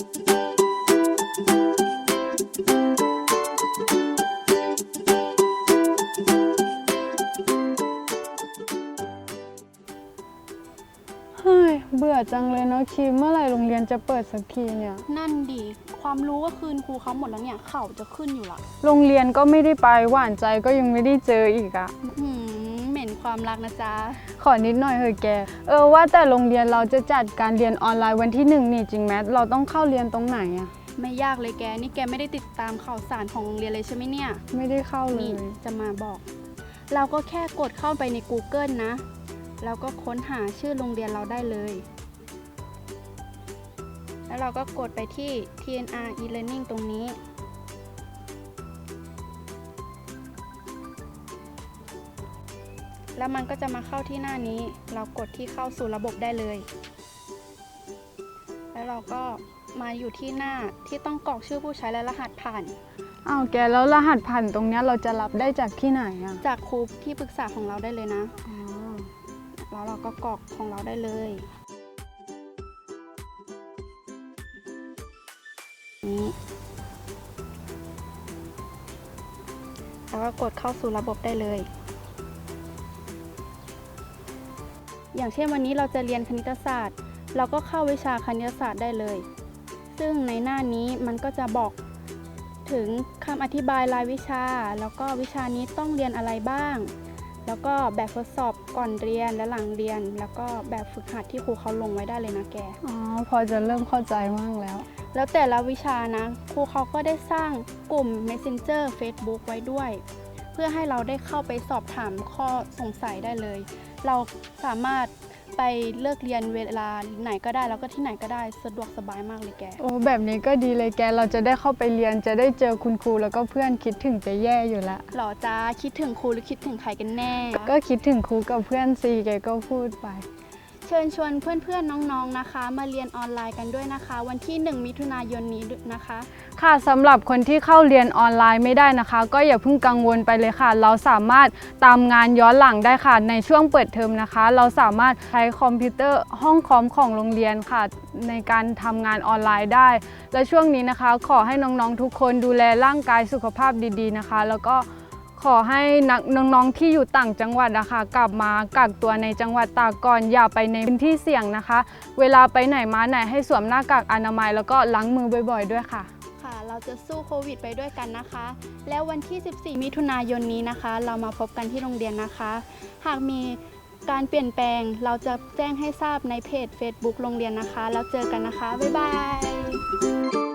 เฮ้ยเบื่อจังเลยเนาะคิมเมื่อไหร่โรงเรียนจะเปิดสักทีเนี่ย นั่นดี ความรู้ก็คืนครูเขาหมดแล้วเนี่ย เข่าจะขึ้นอยู่ละโรงเรียนก็ไม่ได้ไปหวานใจก็ยังไม่ได้เจออีกอะหืม เหม็นความรักนะจ๊ะ ขอนิดหน่อยเถอะแก เออว่าแต่โรงเรียนเราจะจัดการเรียนออนไลน์วันที่หนึ่งนี่จริงไหมเราต้องเข้าเรียนตรงไหนอะไม่ยากเลยแก นี่แกไม่ได้ติดตามข่าวสารของโรงเรียนเลยใช่ไหมเนี่ย ไม่ได้เข้าเลนี่ย จะมาบอก เราก็แค่กดเข้าไปใน Google นะ แล้วก็ค้นหาชื่อโรงเรียนเราได้เลย แล้วเราก็กดไปที่ TNR e-learning ตรงนี้ แล้วมันก็จะมาเข้าที่หน้านี้ เรากดที่เข้าสู่ระบบได้เลย แล้วเราก็มาอยู่ที่หน้าที่ต้องกรอกชื่อผู้ใช้และรหัสผ่าน อ้าวแกแล้วรหัสผ่านตรงเนี้ยเราจะรับได้จากที่ไหนอะจากครูที่ปรึกษาของเราได้เลยนะ อ๋อแล้วเราก็กรอกของเราได้เลยนี้แล้วก็กดเข้าสู่ระบบได้เลย อย่างเช่นวันนี้เราจะเรียนคณิตศาสตร์ เราก็เข้าวิชาคณิตศาสตร์ได้เลย ซึ่งในหน้านี้มันก็จะบอกถึงคำอธิบายรายวิชา แล้วก็วิชานี้ต้องเรียนอะไรบ้าง แล้วก็แบบทดสอบก่อนเรียนและหลังเรียน แล้วก็แบบฝึกหัดที่ครูเขาลงไว้ได้เลยนะแก อ๋อ พอจะเริ่มเข้าใจมากแล้ว แล้วแต่ละวิชานะ ครูเขาก็ได้สร้างกลุ่ม Messenger Facebook ไว้ด้วย เพื่อให้เราได้เข้าไปสอบถามข้อสงสัยได้เลย เราสามารถไปเลิกเรียนเวลาไหนก็ได้แล้วก็ที่ไหนก็ได้สะดวกสบายมากเลยแก โอ้แบบนี้ก็ดีเลยแกเราจะได้เข้าไปเรียนจะได้เจอคุณครูแล้วก็เพื่อนคิดถึงจะแย่อยู่ละหรอจ้าคิดถึงครูหรือคิดถึงใครกันแน่ ก็คิดถึงครูกับเพื่อนซีแกก็พูดไป เชิญชวนเพื่อนๆน้องๆนะคะ มาเรียนออนไลน์กันด้วยนะคะ วันที่ 1 มิถุนายนนี้นะคะ ค่ะสำหรับคนที่เข้าเรียนออนไลน์ไม่ได้นะคะ ก็อย่าเพิ่งกังวลไปเลยค่ะ เราสามารถตามงานย้อนหลังได้ค่ะ ในช่วงเปิดเทอมนะคะ เราสามารถใช้คอมพิวเตอร์ห้องคอมของโรงเรียนค่ะ ในการทำงานออนไลน์ได้ และช่วงนี้นะคะ ขอให้น้องๆทุกคนดูแลร่างกายสุขภาพดี ๆนะคะ แล้วก็ ขอให้นักน้องๆที่อยู่ต่างจังหวัดนะคะกลับมากักตัวในจังหวัดตากก่อนอย่าไปในพื้นที่เสี่ยงนะคะ เวลาไปไหนมาไหนให้สวมหน้ากากอนามัยแล้วก็ล้างมือบ่อย ๆ ด้วยค่ะ ค่ะ เราจะสู้โควิดไปด้วยกันนะคะ แล้ววันที่ 14 มิถุนายนนี้นะคะ เรามาพบกันที่โรงเรียนนะคะ หากมีการเปลี่ยนแปลงเราจะแจ้งให้ทราบในเพจ Facebook โรงเรียนนะคะ แล้วเจอกันนะคะ บ๊ายบาย